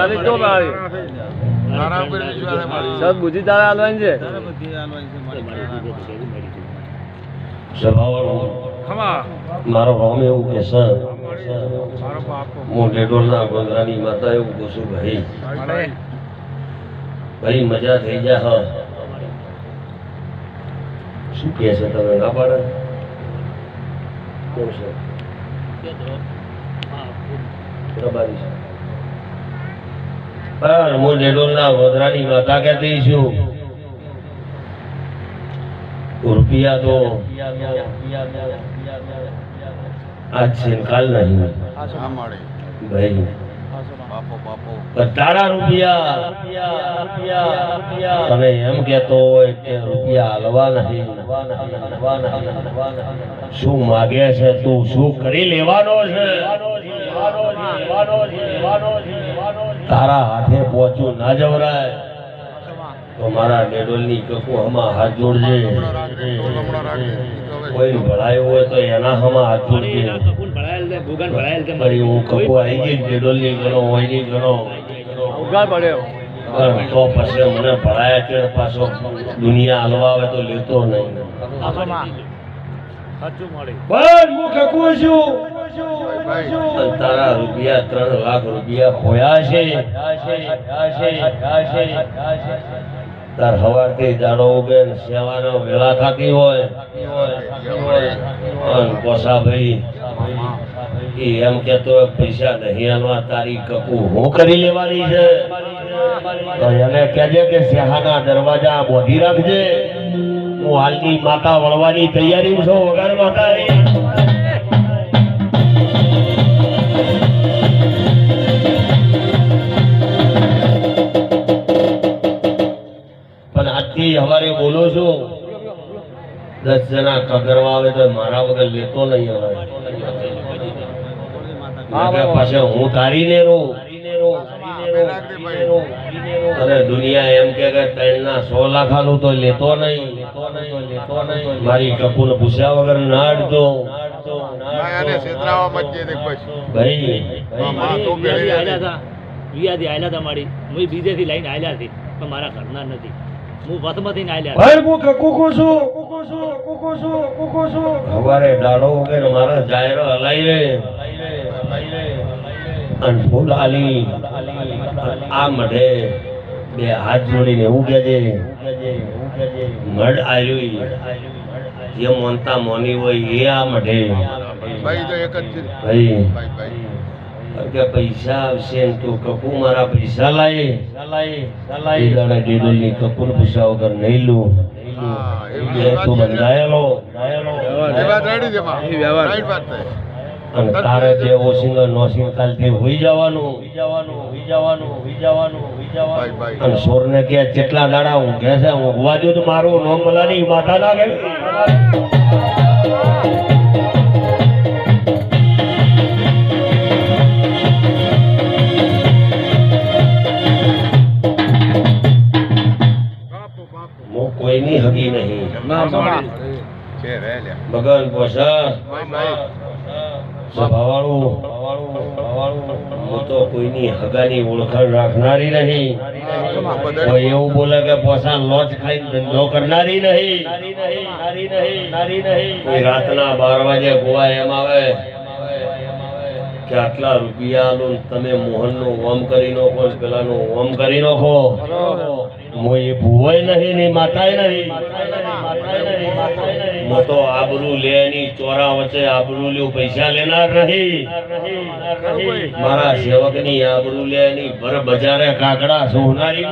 ચાલીસ તો મારી તારા ઉપર છે બુદ્ધિ તારે હાલવાની છે? મારો રોમ એવું કે સર હું ડેડોલના ગોંદરાની માતા એવું કહું છું ભાઈ. ભાઈ મજા થઈ જા હા. શું કહે છે તમે? ના પાડે. કેમ છે? રબારી છે. પણ હું ડેડોલના ગોંદરાની માતા કહેતી છું. રૂપિયા તો આજ છે કાલ નહીં. આ ભાઈ તારા રૂપિયા તને એમ કેતો હોય કે રૂપિયા હાલવા નહીં. શું માગે છે તું? શું કરી લેવાનો છે? તારા હાથે પહોંચું ના જવરાય. તો મારા ડેડોલની કકુ હમા હાથ જોડજે. કોઈ ભળાયું હોય તો એના હમા હાથ જોડજે. હું કકુ આવી ગઈ ડેડોલની ગણો હોયની ગણો તો પછી મને ભળાયા કે પાછો દુનિયા હલવા આવે તો લેતો નહીં. પણ હું કકુ છું. પણ તારા રૂપિયા ત્રણ લાખ રૂપિયા ખોયા છે. તાર હવારથી દાડો ઉગે સેવાનો વેળા થતી હોય. પણ કોસા ભાઈ એમ કેતો હોય પૈસા નહીં આલવા તારી કકુ હું કરી લેવાની છે? તો એને કહેજે કે સેહાના દરવાજા બોધી રાખજે. હું હાલની માતા વળવાની તૈયારી છું વગર માતા આજથી અમારે બોલો છો. દસ જણા કગરવા આવે તો મારા વગર લેતો નહીં હવે નકર હું તારી ને રહું અને દુનિયા એમ કે ત્રણ ત્રણના સો લાખ આલું તો લેતો નહીં. મારી કપૂર પૂછ્યા વગર ના અડતો ના ભાઈ બીજેથી લઈને આવ્યા હતી પણ મારા ઘરના નથી. હું વસમાંથી આયલા ભાઈ હું કકુકુ છું કુકુ છું. હવારે દાડો વગર મારા જાયરો હલાઈ રે અને ફૂલ આલી. આ મઢે બે હાથ જોડીને એવું કે છે મઢ આવ્યું જે મોનતા મોની હોય એ આ મઢે. ભાઈ તો એક જ છે. ભાઈ ભાઈ ભાઈ. કે પૈસા આવશે ને તો કપુ મારા પૈસા લાયે. લાયે. દાડા ડેડલની કપૂર પૂછા વગર નહીં લઉં. હા, તું બંધાયેલો. અને તારે જે ઓસિંગર નોસિંગ કાલથી હોઈ જવાનું. હોઈ જવાનું હોઈ જવાનું હોઈ જવાનું હોઈ ભાઈ ભાઈ અને સોરને કે જેટલા દાડા ઊંઘે છે ઊંઘવા દો તો મારું નોમ મલાની માથા લાગે હું કોઈની હગી નહીં. ના મારી છે રે લ્યા. મગન પોસા સ્વભાવવાળું. હું તો કોઈની હગાની ઓળખાણ રાખનારી નહીં. કોઈ એવું બોલે કે પોસા લોજ ખાઈ ધંધો કરનારી નહીં. કોઈ રાતના બાર વાગે ગોવા એમ આવે. કે આટલા રૂપિયા ને તમે મોહનનો ઓમ કરી નાખો પેલાનો ઓમ કરી નાખો. હું એ ભૂવાય નહીં ને માતાય નહીં. મો તો આબરૂ લે ની ચોરા વચ્ચે આબરૂ લ્યો, પૈસા લેનાર નહીં. મારા સેવકની આબરૂ લે ની ભર બજારે કાકડા સોનારી